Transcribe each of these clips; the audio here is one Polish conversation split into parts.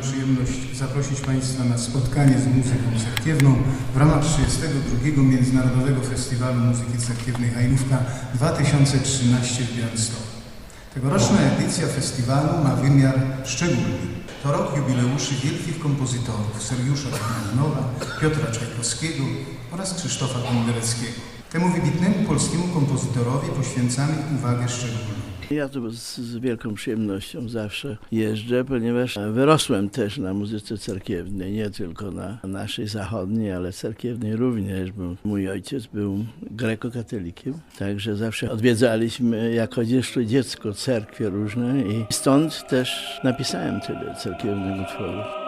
przyjemność zaprosić Państwa na spotkanie z muzyką cerkiewną w ramach 32. Międzynarodowego Festiwalu Muzyki Cerkiewnej Hajnówka 2013 w Białymstoku. Tegoroczna edycja festiwalu ma wymiar szczególny. To rok jubileuszy wielkich kompozytorów Sergiusza Rachmaninowa, Piotra Czajkowskiego oraz Krzysztofa Pendereckiego. Temu wybitnemu polskiemu kompozytorowi poświęcamy uwagę szczególną. Ja tu z, z wielką przyjemnością zawsze jeżdżę, ponieważ wyrosłem też na muzyce cerkiewnej, nie tylko na naszej zachodniej, ale cerkiewnej również, bo mój ojciec był grekokatolikiem, także zawsze odwiedzaliśmy jako jeszcze dziecko cerkwie różne i stąd też napisałem tyle cerkiewnych utworów.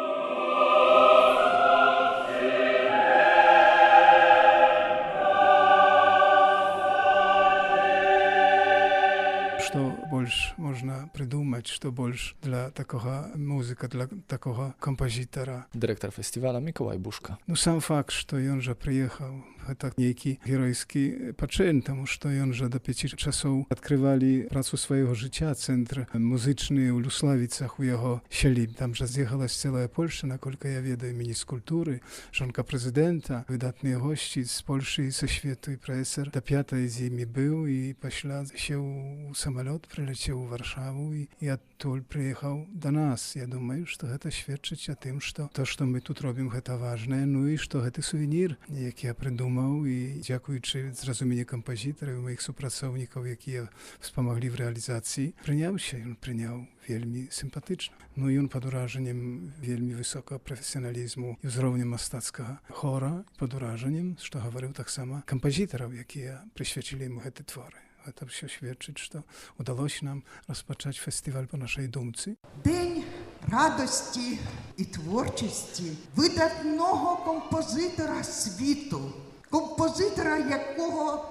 Что больше можно придумать, что больше для такого музыка, для такого композитора. Dyrektor festiwala Mikołaj Buszka. Ну, сам факт, что он же приехал, это некий геройский почин, потому что он же до пяти часов открывали працу своего життя, центр музичний у Люславицах у його селі. Там же з'їхалась ціла Польща, наскільки я ведаю, міністр культури, жонка президента, видатні гості з Польщі і зі світу, і професор до п'ятої зимі був, і після сів у самоліт, прилетів у Варшаву, і, і оттуль приїхав до нас. Я думаю, що це свідчить о тим, що то, що ми тут робимо, це важне, ну і що це сувенір, який я придумав, і дякуючи зрозумінню композиторів, моїх супрацовників, які допомогли в реалізації, прийнявся, він прийняв вельми симпатично. Ну і він під ураженням вельми високого професіоналізму і узровня мастацького хора, під ураженням, що говорив так само композиторів, які присвячили йому ці твори. Це все свідчить, що вдалося нам розпочати фестиваль по нашій думці. День радості і творчості видатного композитора світу, композитора, якого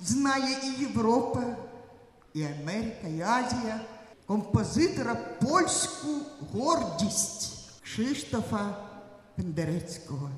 знає і Європа, і Америка, і Азія, композитора польську гордість Кшиштофа Пендерецького.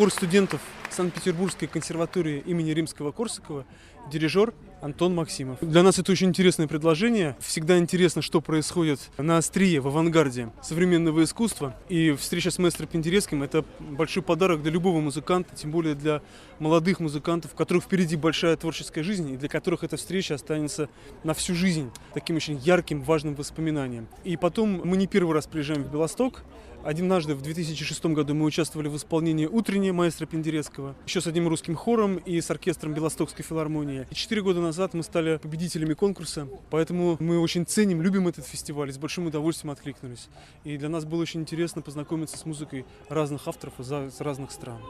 хор студентов Санкт-Петербургской консерватории имени Римского-Корсакова, дирижер Антон Максимов. Для нас это очень интересное предложение. Всегда интересно, что происходит на острие, в авангарде современного искусства. И встреча с маэстро Пендерецким – это большой подарок для любого музыканта, тем более для молодых музыкантов, у которых впереди большая творческая жизнь, и для которых эта встреча останется на всю жизнь таким очень ярким, важным воспоминанием. И потом мы не первый раз приезжаем в Белосток, Однажды в 2006 году мы участвовали в исполнении «Утренней» маэстро Пендерецкого, еще с одним русским хором и с оркестром Белостокской филармонии. И четыре года назад мы стали победителями конкурса, поэтому мы очень ценим, любим этот фестиваль и с большим удовольствием откликнулись. И для нас было очень интересно познакомиться с музыкой разных авторов из разных стран.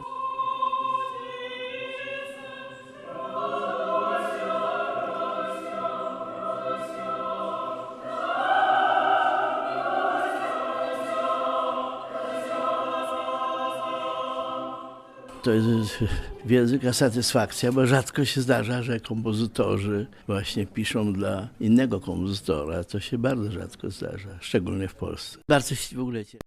To jest wielka satysfakcja, bo rzadko się zdarza, że kompozytorzy właśnie piszą dla innego kompozytora. To się bardzo rzadko zdarza, szczególnie w Polsce. Bardzo się w ogóle cieszę.